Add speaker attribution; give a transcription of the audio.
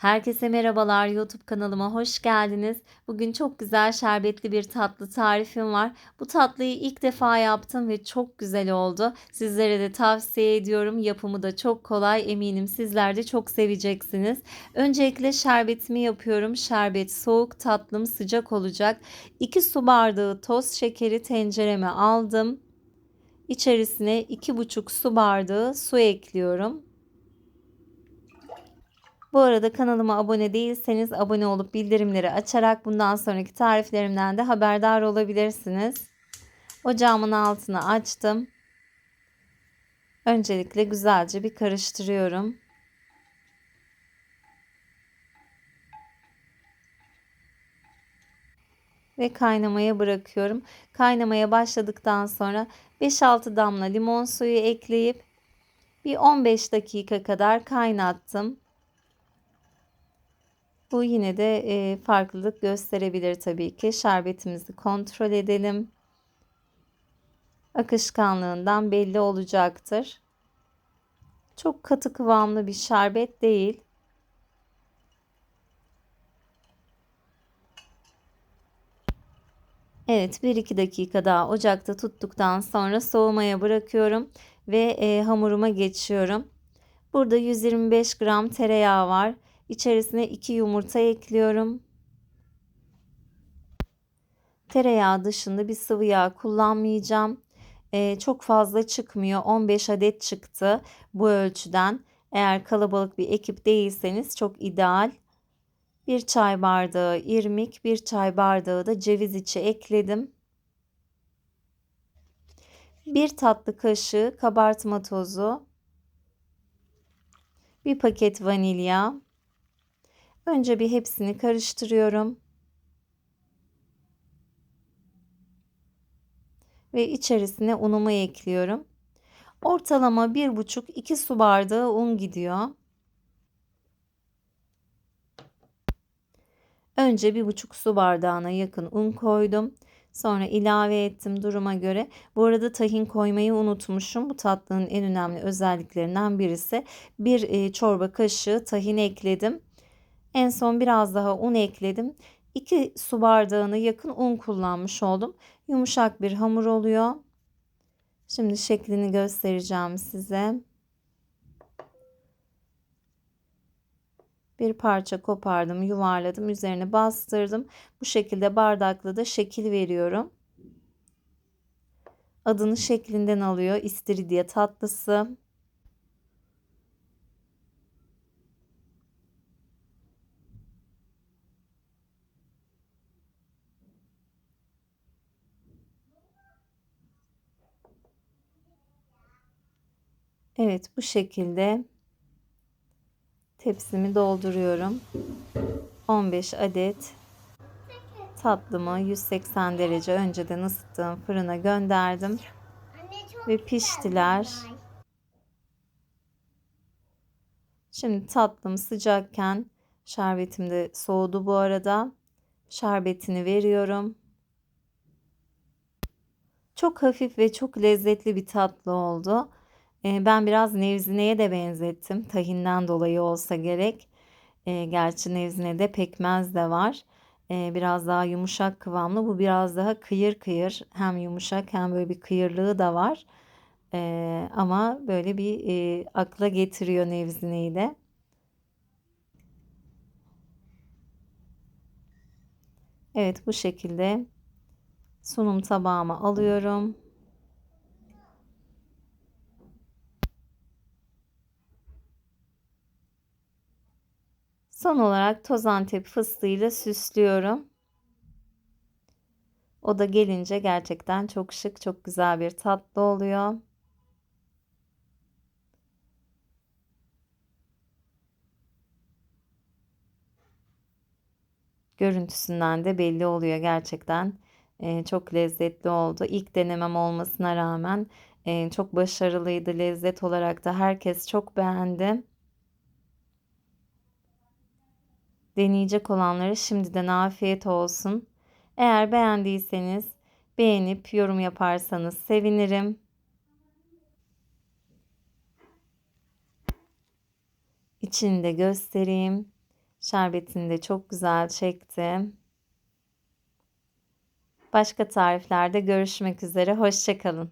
Speaker 1: Herkese merhabalar YouTube kanalıma hoş geldiniz. Bugün çok güzel şerbetli bir tatlı tarifim var. Bu tatlıyı ilk defa yaptım ve çok güzel oldu. Sizlere de tavsiye ediyorum. Yapımı da çok kolay. Eminim sizler de çok seveceksiniz. Öncelikle şerbetimi yapıyorum. Şerbet soğuk, tatlım sıcak olacak. 2 su bardağı toz şekeri tencereme aldım. İçerisine 2,5 su bardağı su ekliyorum. Bu arada kanalıma abone değilseniz abone olup bildirimleri açarak bundan sonraki tariflerimden de haberdar olabilirsiniz. Ocağımın altını açtım. Öncelikle güzelce bir karıştırıyorum. Ve kaynamaya bırakıyorum. Kaynamaya başladıktan sonra 5-6 damla limon suyu ekleyip bir 15 dakika kadar kaynattım. Bu yine de e, farklılık gösterebilir tabii ki. Şerbetimizi kontrol edelim. Akışkanlığından belli olacaktır. Çok katı kıvamlı bir şerbet değil. Evet 1-2 dakika daha ocakta tuttuktan sonra soğumaya bırakıyorum ve e, hamuruma geçiyorum. Burada 125 gram tereyağı var. İçerisine 2 yumurta ekliyorum. Tereyağı dışında bir sıvı yağ kullanmayacağım. Ee, çok fazla çıkmıyor. 15 adet çıktı bu ölçüden. Eğer kalabalık bir ekip değilseniz çok ideal. Bir çay bardağı irmik, bir çay bardağı da ceviz içi ekledim. Bir tatlı kaşığı kabartma tozu, bir paket vanilya, Önce bir hepsini karıştırıyorum. Ve içerisine unumu ekliyorum. Ortalama 1,5-2 su bardağı un gidiyor. Önce 1,5 su bardağına yakın un koydum. Sonra ilave ettim duruma göre. Bu arada tahin koymayı unutmuşum. Bu tatlının en önemli özelliklerinden birisi. Bir e, çorba kaşığı tahin ekledim. En son biraz daha un ekledim. 2 su bardağına yakın un kullanmış oldum. Yumuşak bir hamur oluyor. Şimdi şeklini göstereceğim size. Bir parça kopardım, yuvarladım, üzerine bastırdım. Bu şekilde bardakla da şekil veriyorum. Adını şeklinden alıyor. İstiridye tatlısı. Evet bu şekilde tepsimi dolduruyorum. 15 adet tatlımı 180 derece önceden ısıttığım fırına gönderdim. Ve piştiler. Şimdi tatlım sıcakken şerbetim de soğudu bu arada. Şerbetini veriyorum. Çok hafif ve çok lezzetli bir tatlı oldu. Ben biraz nevzineye de benzettim. Tahinden dolayı olsa gerek. Gerçi nevzinede pekmez de var. Biraz daha yumuşak kıvamlı. Bu biraz daha kıyır kıyır. Hem yumuşak hem böyle bir kıyırlığı da var. Ama böyle bir akla getiriyor nevzineyi de. Evet bu şekilde sunum tabağıma alıyorum. Son olarak toz antep fıstığıyla süslüyorum. O da gelince gerçekten çok şık, çok güzel bir tatlı oluyor. Görüntüsünden de belli oluyor gerçekten. Ee, çok lezzetli oldu. İlk denemem olmasına rağmen e, çok başarılıydı. Lezzet olarak da herkes çok beğendi. Deneyecek olanlara şimdiden afiyet olsun. Eğer beğendiyseniz beğenip yorum yaparsanız sevinirim. İçini de göstereyim. Şerbetini de çok güzel çektim. Başka tariflerde görüşmek üzere. Hoşça kalın.